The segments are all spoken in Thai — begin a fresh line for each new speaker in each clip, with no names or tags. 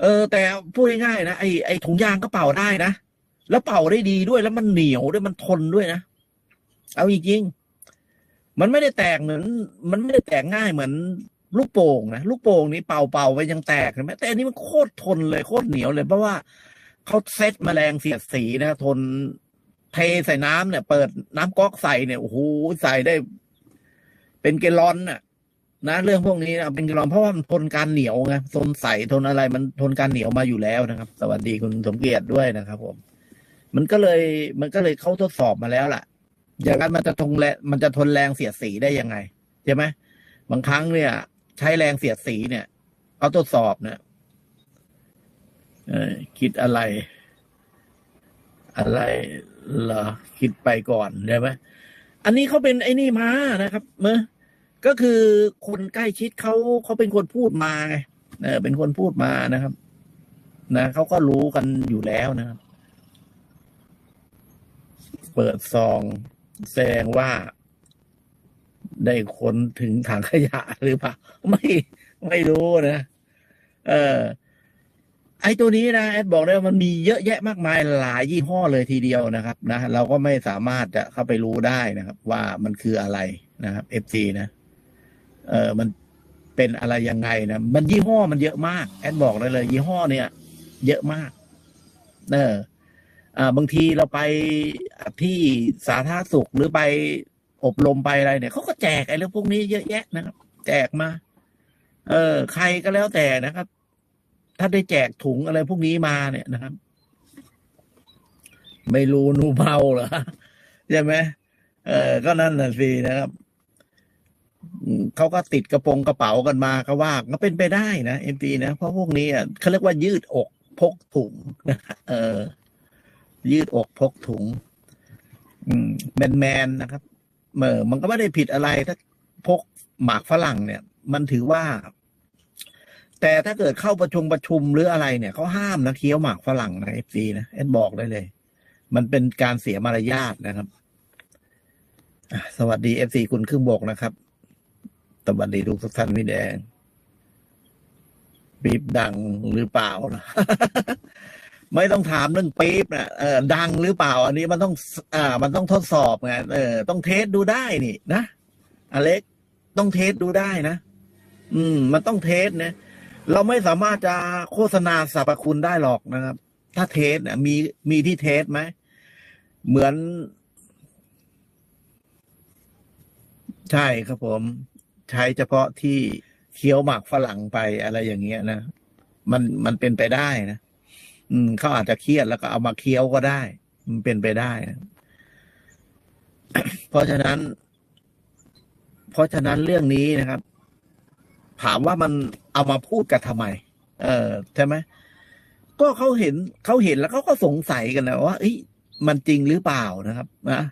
เออ แต่พูดง่ายๆนะไอไอถุงยางก็เป่าได้นะแล้วเป่าได้ดีด้วยแล้วมันเหนียวด้วยมันทนด้วยนะเอาจริงๆมันไม่ได้แตกเหมือน มันไม่ได้แตกง่ายเหมือนลูกโป่งนะลูกโป่งนี้เป่าเป่าไปยังแตกเห็นไหมแต่อันนี้มันโคตรทนเลยโคตรเหนียวเลยเพราะว่าเขาเซตแมลงเสียดสีนะทนเทใส่น้ำเนี่ย เปิดน้ำก๊อกใส่เนี่ยโอ้โหใส่ได้ เป็นเกลลอนน่ะ นะเรื่องพวกนี้นะเป็นกลลอนเพราะว่ามันทนการเหนียวไงทนใสทนอะไร มันทนการเหนียวมาอยู่แล้วนะครับ สวัสดีคุณสมเกียรติด้วยนะครับ ผม มันก็เลยมันก็เลยเข้าทดสอบมาแล้วล่ะ อย่างนั้นมันจะทนแรงมันจะทนแรงเสียดสีได้ยังไงใช่ไหมบางครั้งเนี่ย ใช้แรงเสียดสีเนี่ยเอาทดสอบเนี่ยคิดอะไร อะไรเหรอคิดไปก่อนได้ไหมอันนี้เขาเป็นไอ้นี่มานะครับ เมื่อ ก็คือคนใกล้ชิดเขาเขาเป็นคนพูดมาไงเออเป็นคนพูดมานะครับ นะเขาก็รู้กันอยู่แล้วนะครับ เปิดซองแสดงว่า ได้คนถึงถังขยะหรือเปล่าไม่ไม่รู้นะเออไอตัวนี้นะแอดบอกเลยว่ามันมีเยอะแยะมากมายหลายยี่ห้อเลยทีเดียวนะครับ นะเราก็ไม่สามารถจะเข้าไปรู้ได้นะครับ ว่ามันคืออะไรนะครับเอฟซีนะ เออมันเป็นอะไรยังไงนะมันยี่ห้อมันเยอะมาก แอดบอกเลยเลย ยี่ห้อเนี่ย เยอะมาก เอออ่าบางทีเราไปที่สาธารณสุขหรือไปอบรมไปอะไรเนี่ยเขาก็แจกไอ้เรื่องพวกนี้เยอะแยะนะครับ แจกมา เออ ใครก็แล้วแต่นะครับ ถ้าได้แจกถุงอะไรพวกนี้มาเนี่ยนะครับ ไม่รู้นูเมาเหรอใช่ไหมเออ ก็นั่นน่ะสินะครับ เขาก็ติดกระโปรงกระเป๋ากันมาก็ว่าก็เป็นไปได้นะเอ็มตีนะ เพราะพวกนี้อะเขาเรียกว่ายืดอกพกถุงนะเออ ยืดอกพกถุง อืมแมนแมนนะครับเออมันก็ไม่ได้ผิดอะไรถ้าพกหมากฝรั่งเนี่ย มันถือว่า แต่ถ้าเกิดเข้าประชุมประชุมหรืออะไรเนี่ยเขาห้ามนะเคี้ยวหมากฝรั่งนะเอฟซีนะเอ็นบอกได้เลย มันเป็นการเสียมารยาทนะครับสวัสดีเอฟซีคุณครึ่งบกนะครับ สวัสดีทุกท่านพี่แดงปี๊บดังหรือเปล่า ไม่ต้องถามเรื่องปี๊บนะเออดังหรือเปล่า อันนี้มันต้อง อ่า มันต้องทดสอบไงเออ ต้องเทสดูได้นี่นะอเล็กต้องเทสดูได้นะอืม มันต้องเทสนะเราไม่สามารถจะโฆษณาสรรพคุณได้หรอกนะครับ ถ้าเทสเนี่ยมีมีที่เทสไหมเหมือน ใช่ครับผม ใช้เฉพาะที่เคี้ยวหมากฝรั่งไปอะไรอย่างเงี้ยนะมันมันเป็นไปได้นะอืมเขาอาจจะเครียดแล้วก็เอามาเคี้ยวก็ได้ มันเป็นไปได้นะเพราะฉะนั้น เพราะฉะนั้นเรื่องนี้นะครับ ถามว่ามันเอามาพูดกันทำไม เออใช่ไหมก็เขาเห็นเขาเห็นแล้วเขาก็สงสัยกันนะว่าเอ้ยมันจริงหรือเปล่านะครับ นะ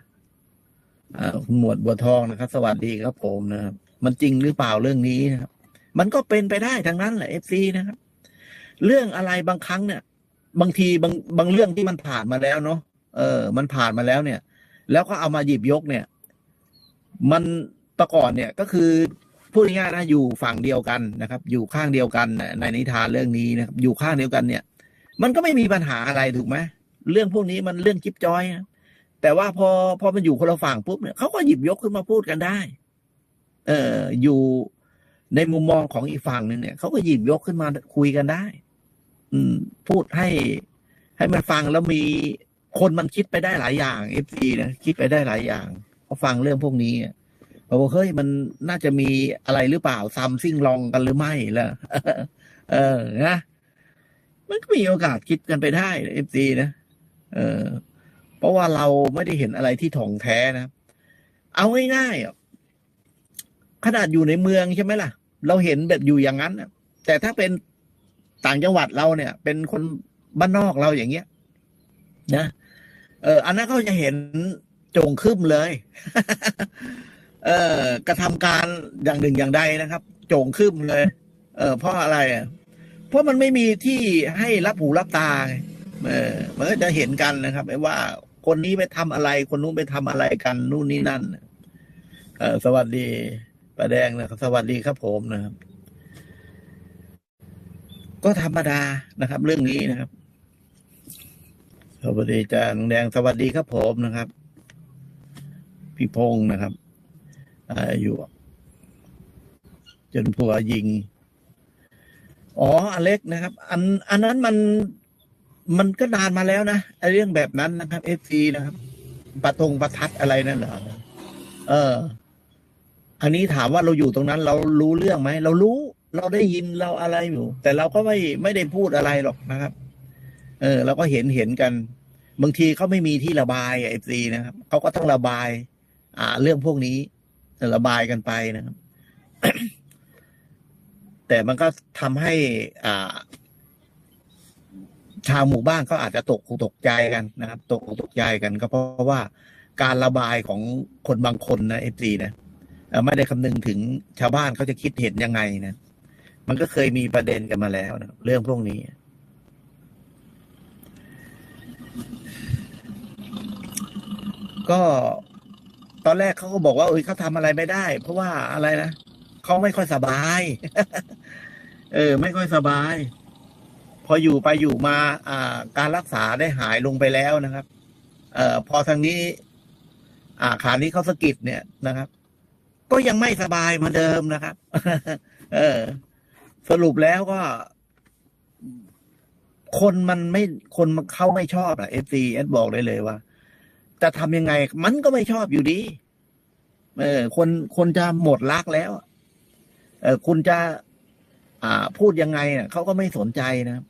หมวดบัวทองนะครับ สวัสดีครับผมนะครับ มันจริงหรือเปล่าเรื่องนี้นะครับ มันก็เป็นไปได้ทั้งนั้นแหละเอฟซีนะครับ เรื่องอะไรบางครั้งเนี่ย บางทีบางบางเรื่องที่มันผ่านมาแล้วเนาะเออ มันผ่านมาแล้วเนี่ย แล้วก็เอามาหยิบยกเนี่ย มันประก่อนเนี่ยก็คือพูดง่ายๆนะอยู่ฝั่งเดียวกันนะครับ อยู่ข้างเดียวกันในนิทานเรื่องนี้นะครับ อยู่ข้างเดียวกันเนี่ย มันก็ไม่มีปัญหาอะไรถูกไหมเรื่องพวกนี้มันเรื่องจิ๊บจอยนะแต่ว่าพอพอมันอยู่คนละฝั่งปุ๊บเนี่ยเขาก็หยิบยกขึ้นมาพูดกันได้ เอออยู่ในมุมมองของอีกฝั่งหนึ่งเนี่ยเขาก็หยิบยกขึ้นมาคุยกันได้ อืม พูดให้ให้มันฟังแล้วมีคนมันคิดไปได้หลายอย่างเอฟซีนะคิดไปได้หลายอย่างพอฟังเรื่องพวกนี้อะบอกว่าเฮ้ยมันน่าจะมีอะไรหรือเปล่าซัมซิ่งลองกันหรือไม่ล่ะเออนะมันก็มีโอกาสคิดกันไปได้เอฟซีนะเออ เพราะว่าเราไม่ได้เห็นอะไรที่ถ่องแท้นะ เอาง่ายๆอะ ขนาดอยู่ในเมืองใช่ไหมล่ะ เราเห็นแบบอยู่อย่างนั้นแต่ถ้าเป็นต่างจังหวัดเราเนี่ย เป็นคนบ้านนอกเราอย่างเงี้ย นะเอออันนั้นเขาจะเห็นโจงขึ้นเลย เออกระทำการอย่างหนึ่งอย่างใดนะครับโจงขึ้นเลย เออเพราะอะไรเพราะมันไม่มีที่ให้รับหูรับตาเออมันก็จะเห็นกันนะครับว่าคนนี้ไปทำอะไร คนนู้นไปทำอะไรกันนู่นนี่นั่น เออสวัสดี ป้าแดงนะครับ สวัสดีครับผมนะครับ ก็ธรรมดานะครับ เรื่องนี้นะครับสวัสดีอาจารย์แดงสวัสดีครับผมนะครับ พี่พงศ์นะครับอาอยู่จนผัวยิง อ๋อ อเล็กนะครับ อัน อันนั้นมัน มันก็นานมาแล้วนะไอ้เรื่องแบบนั้นนะครับเอฟซีนะครับประทงประทัดอะไรนั่นเหรอเออ อันนี้ถามว่าเราอยู่ตรงนั้นเรารู้เรื่องไหมเรารู้เราได้ยินเราอะไรอยู่ แต่เราก็ไม่ไม่ได้พูดอะไรหรอกนะครับ เออเราก็เห็นเห็นกัน บางทีเขาไม่มีที่ระบายเอฟซีนะครับเขาก็ต้องระบาย อ่า เรื่องพวกนี้ระบายกันไปนะครับ แต่มันก็ทำให้ อ่า ชาวหมู่บ้านก็อาจจะตกตกใจกันนะครับ ตกตกใจกันก็เพราะว่าการระบายของคนบางคนนะเอฟซีนะ ไม่ได้คำนึงถึงชาวบ้านเขาจะคิดเห็นยังไงนะ มันก็เคยมีประเด็นกันมาแล้วนะเรื่องพวกนี้ ก็ตอนแรกเขาก็บอกว่าเอ้ยเขาทำอะไรไม่ได้ เพราะว่าอะไรนะเขาไม่ค่อยสบาย เออ ไม่ค่อยสบาย พออยู่ไปอยู่มา อ่า การรักษาได้หายลงไปแล้วนะครับ เอ่อ พอทางนี้ อ่าขานี้เขาสะกิดเนี่ยนะครับ ก็ยังไม่สบายเหมือนเดิมนะครับ เออ สรุปแล้วก็ คนมันไม่คนมันเขาไม่ชอบอะเอฟซีเอสบอกได้เลยว่าจะทำยังไง มันก็ไม่ชอบอยู่ดี เออ คนคนจะหมดรักแล้ว เออคุณจะ อ่า พูดยังไงอะเขาก็ไม่สนใจนะ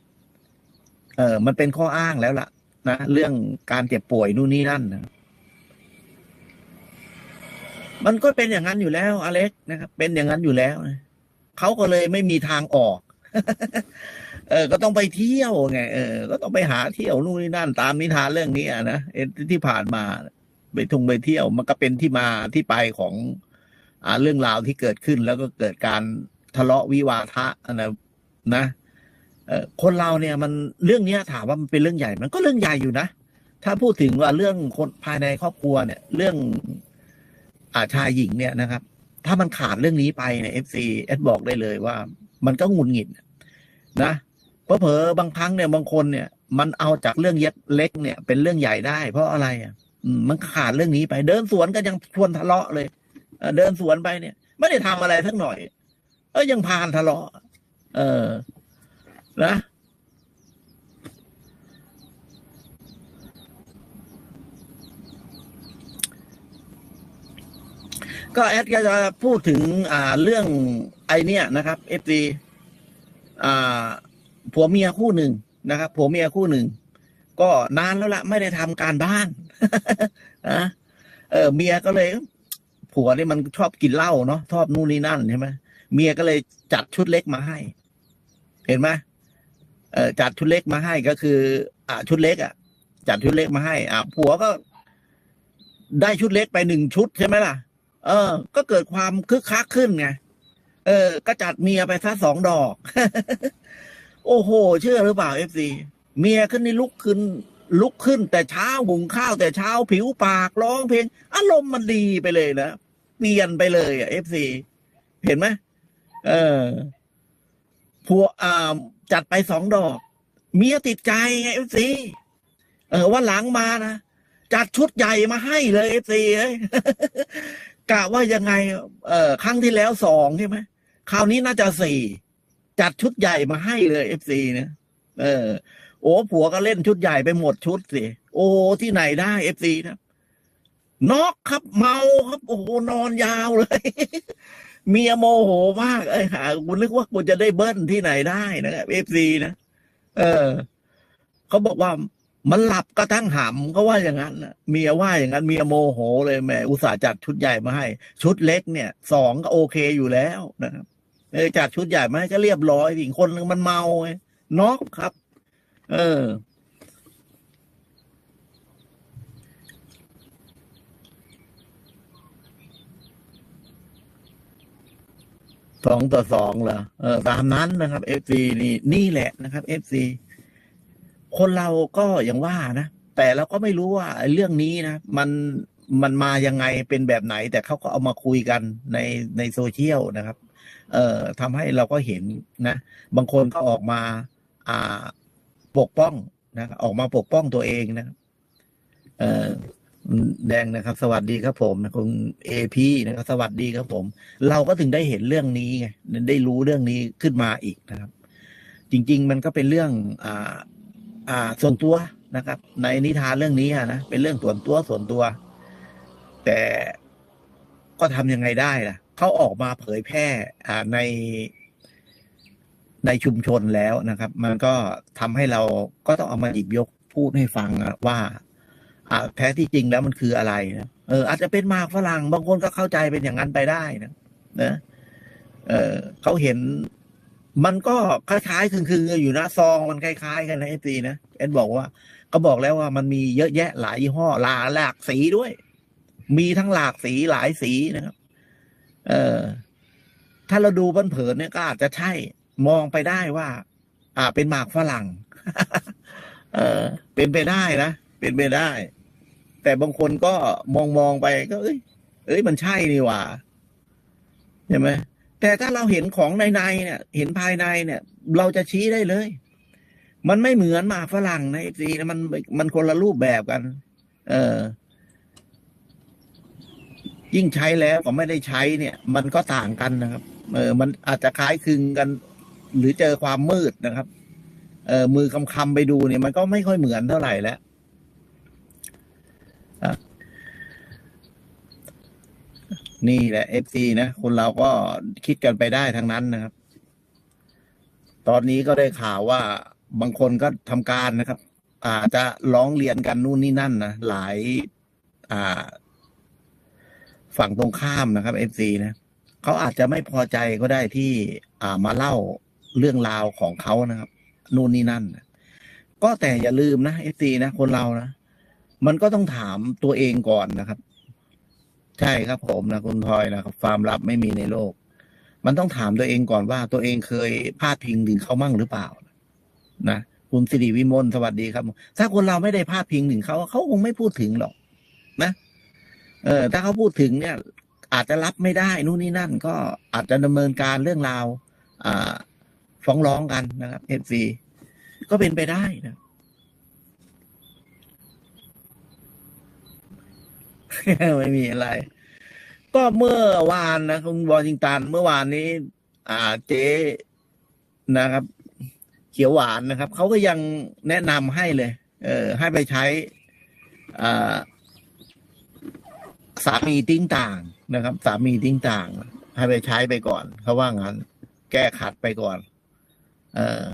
เออ มันเป็นข้ออ้างแล้วล่ะ นะเรื่องการเจ็บป่วยนู่นนี่นั่นนะ มันก็เป็นอย่างนั้นอยู่แล้ว อเล็กนะครับ เป็นอย่างนั้นอยู่แล้วเขาก็เลยไม่มีทางออก เออ ก็ต้องไปเที่ยวไงเออ ก็ต้องไปหาเที่ยวนู่นนี่นั่นตามนิทานเรื่องนี้นะเออที่ผ่านมาไปทุ่งไปเที่ยวมันก็เป็นที่มาที่ไปของอ่าเรื่องราวที่เกิดขึ้นแล้วก็เกิดการทะเลาะวิวาทะนะนะเออคนเราเนี่ยมันเรื่องเนี้ยถามว่ามันเป็นเรื่องใหญ่ มันก็เรื่องใหญ่อยู่นะ ถ้าพูดถึงว่าเรื่องคนภายในครอบครัวเนี่ย เรื่อง อาชายหญิงเนี่ยนะครับ ถ้ามันขาดเรื่องนี้ไปเนี่ยเอฟซีเอสบอกได้เลยว่า มันก็หงุนหงิดนะเพราะเผลอบางครั้งเนี่ยบางคนเนี่ย มันเอาจากเรื่องเย็ดเล็กเนี่ย เป็นเรื่องใหญ่ได้ เพราะอะไรอะมันขาดเรื่องนี้ไปเดินสวนก็ยังชวนทะเลาะเลยเดินสวนไปเนี่ย ไม่ได้ทำอะไรสักหน่อย เออยังพานทะเลาะ เออ นะ ก็แอดก็จะพูดถึงอ่าเรื่องไอเนี้ยนะครับเอฟซีอ่าผัวเมียคู่หนึ่งนะครับผัวเมียคู่หนึ่ง ก็นานแล้วละไม่ได้ทำการบ้านนะเออเมียก็เลย ผัวนี่มันชอบกินเหล้าเนาะชอบนู่นนี่นั่นใช่ไหมเมียก็เลยจัดชุดเล็กมาให้ เห็นไหมเออจัดชุดเล็กมาให้ก็คือ อ่าชุดเล็กอะ จัดชุดเล็กมาให้ อ่าผัวก็ได้ชุดเล็กไปหนึ่งชุดใช่ไหมล่ะ เออ ก็เกิดความคึกคักขึ้นไง เออ ก็จัดเมียไปซะสองดอก โอ้โห เชื่อหรือเปล่าเอฟซีเมียขึ้นนี่ลุกขึ้น ลุกขึ้น แต่เช้าหุงข้าวแต่เช้าผิวปากร้องเพลง อารมณ์มันดีไปเลยนะเปลี่ยนไปเลยอะเอฟซีเห็นไหมเออผัวอ่าจัดไปสองดอก เมียติดใจไงเอฟซีเออว่าหลังมานะจัดชุดใหญ่มาให้เลยเอฟซีเอ้ย กะว่ายังไง เออครั้งที่แล้วสองใช่ไหมคราวนี้น่าจะสี่จัดชุดใหญ่มาให้เลยเอฟซีนะเออ โอ้ผัวก็เล่นชุดใหญ่ไปหมดชุดสิโอ้ที่ไหนได้เอฟซีนะน็อกครับเมาครับ โอ้โหนอนยาวเลย เมียโมโหมากเอ้หากูนึกว่ากูจะได้เบิ้ลที่ไหนได้นะเอฟซีนะเออเขาบอกว่า มันหลับก็ทั้งหำเขาว่าอย่างนั้นนะเมียว่าอย่างนั้นเมียโมโหเลยแหมอุตส่าห์จัดชุดใหญ่มาให้ ชุดเล็กเนี่ยสองก็โอเคอยู่แล้วนะครับเอจัดชุดใหญ่มาให้ก็เรียบร้อยอีกคนนึงมันเมาไงน็อกครับ เออ สองต่อสองเหรอเออตามนั้นนะครับเอฟซีนี่นี่แหละนะครับเอฟซี คนเราก็อย่างว่านะ แต่เราก็ไม่รู้ว่าเรื่องนี้นะ มันมันมายังไงเป็นแบบไหน แต่เขาก็เอามาคุยกันในในโซเชียลนะครับ เอ่อทำให้เราก็เห็นนะ บางคนก็ออกมา อ่าปกป้องนะออกมาปกป้องตัวเองนะเอ่อแดงนะครับ สวัสดีครับผมคุณเอพีนะครับสวัสดีครับผม เราก็ถึงได้เห็นเรื่องนี้ไงได้รู้เรื่องนี้ขึ้นมาอีกนะครับ จริง ๆ มันก็เป็นเรื่องอ่า อ่า ส่วนตัวนะครับ ในนิทานเรื่องนี้นะเป็นเรื่องส่วนตัวส่วนตัว แต่ก็ทำยังไงได้ล่ะเขาออกมาเผยแพร่อ่าในในชุมชนแล้วนะครับ มันก็ทำให้เราก็ต้องเอามาหยิบยกพูดให้ฟังว่า อ่าแท้ที่จริงแล้วมันคืออะไรนะเออ อาจจะเป็นมากฝรั่งบางคนก็เข้าใจเป็นอย่างนั้นไปได้นะนะเออเขาเห็น มันก็คล้ายๆคืออยู่นะซองมันคล้ายๆ กันนะเอซีนะเอ็นบอกว่า ก็บอกแล้วว่ามันมีเยอะแยะหลายยี่ห้อหลาหลากสีด้วย มีทั้งหลากสีหลายสีนะครับ เออถ้าเราดูเผินเนี่ยก็อาจจะใช่มองไปได้ว่า อ่า เป็นหมากฝรั่ง เออ เป็นไปได้นะเป็นไปได้ แต่บางคนก็มองมองไปก็ เอ้ย เอ้ยมันใช่นี่หว่าใช่ไหม แต่ถ้าเราเห็นของในในเนี่ย เห็นภายในเนี่ย เราจะชี้ได้เลย มันไม่เหมือนหมาฝรั่งนะไอซีนะมันมันคนละรูปแบบกัน เออ ยิ่งใช้แล้วกับไม่ได้ใช้เนี่ย มันก็ต่างกันนะครับ เออ มันอาจจะคล้ายคลึงกัน หรือเจอความมืดนะครับ เออมือคำคำไปดูเนี่ย มันก็ไม่ค่อยเหมือนเท่าไหร่แล้วอะ นี่แหละเอฟซีนะคนเราก็คิดกันไปได้ทั้งนั้นนะครับ ตอนนี้ก็ได้ข่าวว่าบางคนก็ทำการนะครับ อาจจะร้องเรียนกันนู่นนี่นั่นนะหลายอ่า ฝั่งตรงข้ามนะครับเอฟซีนะเขาอาจจะไม่พอใจก็ได้ที่ อ่ามาเล่าเรื่องราวของเขานะครับนู่นนี่นั่นนะก็แต่อย่าลืมนะเอฟซีนะคนเรานะมันก็ต้องถามตัวเองก่อนนะครับ ใช่ครับผมนะคุณทอยนะครับความลับไม่มีในโลก มันต้องถามตัวเองก่อนว่าตัวเองเคยพลาดพิงถึงเขามั่งหรือเปล่านะคุณสิริวิมลสวัสดีครับ ถ้าคนเราไม่ได้พลาดพิงถึงเขาเขาคงไม่พูดถึงหรอก นะ เออ ถ้าเขาพูดถึงเนี่ย อาจจะรับไม่ได้นู่นนี่นั่น ก็อาจจะดำเนินการเรื่องราวอ่าฟ้องร้องกันนะครับเอฟซีก็เป็นไปได้นะ ไม่มีอะไร ก็เมื่อวานนะคุณวอชิงตันเมื่อวานนี้ อ่าเจ๊นะครับ เขียวหวานนะครับเขาก็ยังแนะนำให้เลย เออ ให้ไปใช้อ่าสามีติ้งต่างนะครับ สามีติ้งต่าง ให้ไปใช้ไปก่อนเขาว่างั้น แก้ขัดไปก่อน เออ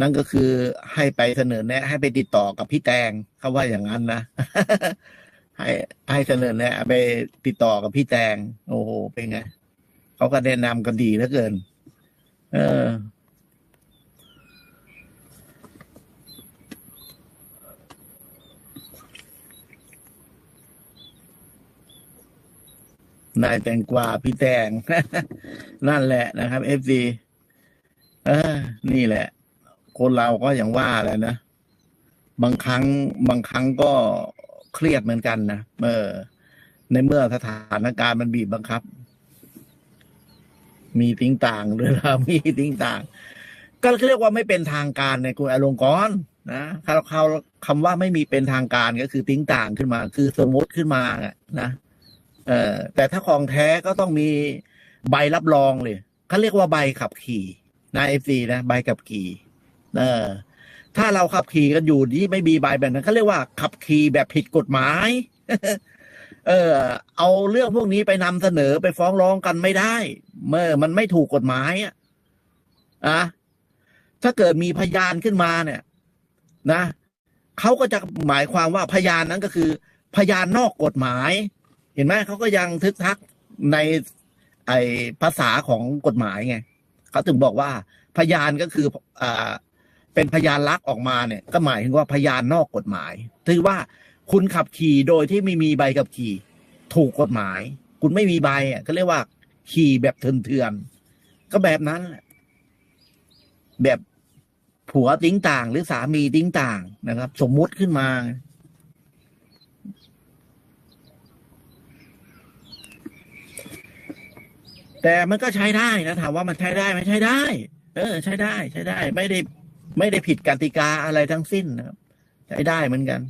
นั่นก็คือให้ไปเสนอแนะ ให้ไปติดต่อกับพี่แตงเขาว่าอย่างนั้นนะ ให้ให้เสนอแนะไปติดต่อกับพี่แตง โอ้โห เป็นไงเขาก็แนะนำกันดีเหลือเกิน เออ นายแตงกวาพี่แตง นั่นแหละนะครับเอฟซีเออ นี่แหละ คนเราก็อย่างว่าแหละนะ บางครั้ง บางครั้งก็ เครียดเหมือนกันนะเออ ในเมื่อสถานการณ์มันบีบบังคับ มีติ้งต่างหรือเรามีติ้งต่าง ก็เรียกว่าไม่เป็นทางการในคุณอลงกรณ์นะคำคำคำว่าไม่มีเป็นทางการก็คือติ้งต่างขึ้นมา คือสมมติขึ้นมาอะนะเออแต่ถ้าของแท้ก็ต้องมีใบรับรองเลยเขาเรียกว่าใบขับขี่นะเอฟซีนะใบขับขี่ เออ ถ้าเราขับขี่กันอยู่ที่ไม่มีใบแบบนั้นเขาเรียกว่าขับขี่แบบผิดกฎหมาย เออ เอาเรื่องพวกนี้ไปนำเสนอไปฟ้องร้องกันไม่ได้ เมื่อมันไม่ถูกกฎหมายอะอะถ้าเกิดมีพยานขึ้นมาเนี่ย นะเขาก็จะหมายความว่าพยานนั้นก็คือ พยานนอกกฎหมาย เห็นไหมเขาก็ยังทึกทักในไอภาษาของกฎหมายไงเขาถึงบอกว่า พยานก็คืออ่า เป็นพยานลักษณ์ออกมาเนี่ย ก็หมายถึงว่าพยานนอกกฎหมายถือว่าคุณขับขี่โดยที่ไม่มีใบขับขี่ ถูกกฎหมาย คุณไม่มีใบอะก็เรียกว่า ขี่แบบเถื่อนๆก็แบบนั้นแบบผัวติ้งต่าง หรือสามีติ้งต่างนะครับ สมมุติขึ้นมาแแต่มันก็ใช้ได้นะถามว่ามันใช้ได้ไหมใช้ได้ เออ ใช้ได้ ใช้ได้ ไม่ได้ ไม่ได้ผิดกติกาอะไรทั้งสิ้นนะครับใช้ได้เหมือนกัน